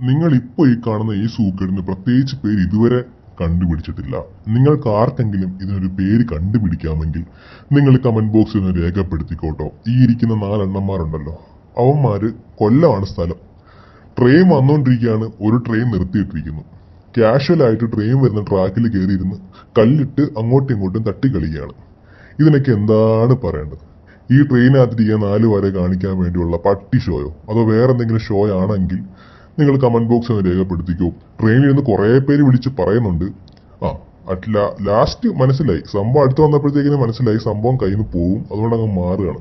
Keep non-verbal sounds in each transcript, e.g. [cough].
നിങ്ങൾ ഇപ്പോൾ ഈ കാണുന്ന ഈ സൂക്കേടിന് പ്രത്യേകിച്ച് പേര് ഇതുവരെ കണ്ടുപിടിച്ചിട്ടില്ല. നിങ്ങൾക്ക് ആർക്കെങ്കിലും ഇതിനൊരു പേര് കണ്ടുപിടിക്കാമെങ്കിൽ നിങ്ങൾ കമന്റ് ബോക്സിൽ ഒന്ന് രേഖപ്പെടുത്തിക്കോട്ടോ. ഈ ഇരിക്കുന്ന നാലെണ്ണന്മാരുണ്ടല്ലോ. അവന്മാര് കൊല്ലമാണ് സ്ഥലം. ട്രെയിൻ വന്നുകൊണ്ടിരിക്കുകയാണ് ഒരു ട്രെയിൻ നിർത്തിയിട്ടിരിക്കുന്നു. കാഷ്വൽ ആയിട്ട് ട്രെയിൻ വരുന്ന ട്രാക്കിൽ കയറിയിരുന്ന് കല്ലിട്ട് അങ്ങോട്ടും ഇങ്ങോട്ടും തട്ടിക്കളിക്കുകയാണ്. ഇതിനൊക്കെ എന്താണ് പറയേണ്ടത്? ഈ ട്രെയിനകത്തിരിക്കാൻ നാല് വരെ കാണിക്കാൻ വേണ്ടിയുള്ള പട്ടി ഷോയോ അതോ വേറെ എന്തെങ്കിലും ഷോ ആണെങ്കിൽ നിങ്ങൾ കമന്റ് ബോക്സിൽ ഒന്ന് രേഖപ്പെടുത്തിക്കോ. ട്രെയിനിൽ നിന്ന് കുറേ പേര് വിളിച്ച് പറയുന്നുണ്ട്. ആ അറ്റ് ലാസ്റ്റ് മനസ്സിലായി. സംഭവം അടുത്ത് വന്നപ്പോഴത്തേക്കിന് മനസ്സിലായി സംഭവം കയ്യിൽ നിന്ന് പോവും. അതുകൊണ്ട് അങ്ങ് മാറുകയാണ്.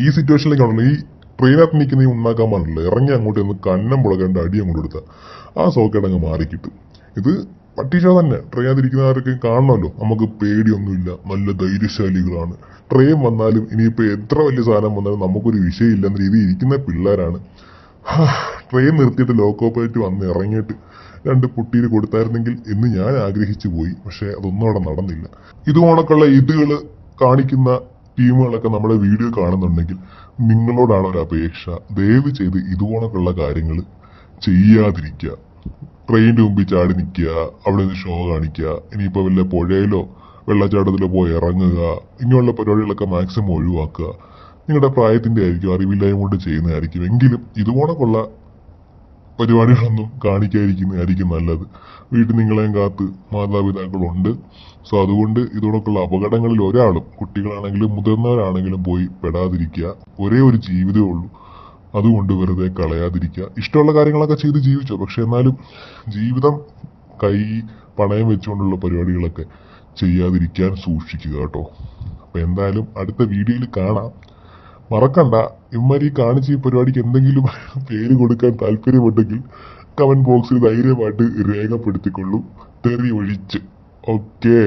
ഈ സിറ്റുവേഷനിലേക്കാണല്ലോ ഈ ട്രെയിനകത്ത് നിൽക്കുന്ന ഈ ഉണ്ടാക്കാൻ പാടില്ല ഇറങ്ങി അങ്ങോട്ട് ഒന്ന് കന്നം പുളകേണ്ട അടി അങ്ങോട്ട് കൊടുത്താൽ ആ സോക്കേട് അങ്ങ് മാറിക്കിട്ടും. ഇത് പട്ടിഷോ തന്നെ. ട്രെയിനകത്തിരിക്കുന്നവരൊക്കെ കാണണമല്ലോ. നമുക്ക് പേടിയൊന്നുമില്ല. നല്ല ധൈര്യശാലികളാണ്. ട്രെയിൻ വന്നാലും ഇനിയിപ്പോൾ എത്ര വലിയ സാധനം വന്നാലും നമുക്കൊരു വിഷയമില്ല എന്ന രീതിയിൽ ഇരിക്കുന്ന പിള്ളേരാണ്. ട്രെയിൻ നിർത്തിയിട്ട് ലോക്കോപ്പായിട്ട് വന്ന് ഇറങ്ങിയിട്ട് രണ്ട് പുട്ടിയിൽ കൊടുത്തായിരുന്നെങ്കിൽ എന്ന് ഞാൻ ആഗ്രഹിച്ചു പോയി. പക്ഷേ അതൊന്നും അവിടെ നടന്നില്ല. ഇതുപോണക്കുള്ള ഇതുകൾ കാണിക്കുന്ന ടീമുകളൊക്കെ നമ്മുടെ വീഡിയോ കാണുന്നുണ്ടെങ്കിൽ നിങ്ങളോടാണ് ഒരു അപേക്ഷ. ദയവ് ചെയ്ത് ഇതുപോണക്കുള്ള കാര്യങ്ങൾ ചെയ്യാതിരിക്കുക. ട്രെയിനിന്റെ മുമ്പിൽ ചാടി നിൽക്കുക അവിടെ നിന്ന് ഷോ കാണിക്കുക ഇനിയിപ്പോൾ വല്ല പുഴയിലോ വെള്ളച്ചാട്ടത്തിലോ പോയി ഇറങ്ങുക ഇങ്ങനെയുള്ള പരിപാടികളൊക്കെ മാക്സിമം ഒഴിവാക്കുക. നിങ്ങളുടെ പ്രായത്തിന്റെ ആയിരിക്കും അറിവില്ലായ്മ കൊണ്ട് ചെയ്യുന്നതായിരിക്കും എങ്കിലും ഇതുപോണക്കുള്ള പരിപാടികളൊന്നും കാണിക്കാതിരിക്കുന്നതായിരിക്കും നല്ലത്. വീട്ടിൽ നിങ്ങളെയും കാത്ത് മാതാപിതാക്കളുണ്ട്. സോ അതുകൊണ്ട് ഇതോടൊക്കെയുള്ള അപകടങ്ങളിൽ ഒരാളും കുട്ടികളാണെങ്കിലും മുതിർന്നവരാണെങ്കിലും പോയി പെടാതിരിക്കുക. ഒരേ ഒരു ജീവിതമേ ഉള്ളൂ. അതുകൊണ്ട് വെറുതെ കളയാതിരിക്കുക. ഇഷ്ടമുള്ള കാര്യങ്ങളൊക്കെ ചെയ്ത് ജീവിച്ചോ. പക്ഷെ എന്നാലും ജീവിതം കൈ പണയം വെച്ചുകൊണ്ടുള്ള പരിപാടികളൊക്കെ ചെയ്യാതിരിക്കാൻ സൂക്ഷിക്കുക കേട്ടോ. അപ്പൊ എന്തായാലും അടുത്ത വീഡിയോയിൽ കാണാം. മറക്കണ്ട. ഇമ്മാരി കാണിച്ച് ഈ പരിപാടിക്ക് എന്തെങ്കിലും [laughs] പേര് കൊടുക്കാൻ താല്പര്യമുണ്ടെങ്കിൽ കമന്റ് ബോക്സിൽ ധൈര്യമായിട്ട് രേഖപ്പെടുത്തിക്കൊള്ളൂ. തെറി ഒഴിച്ച്. ഓക്കേ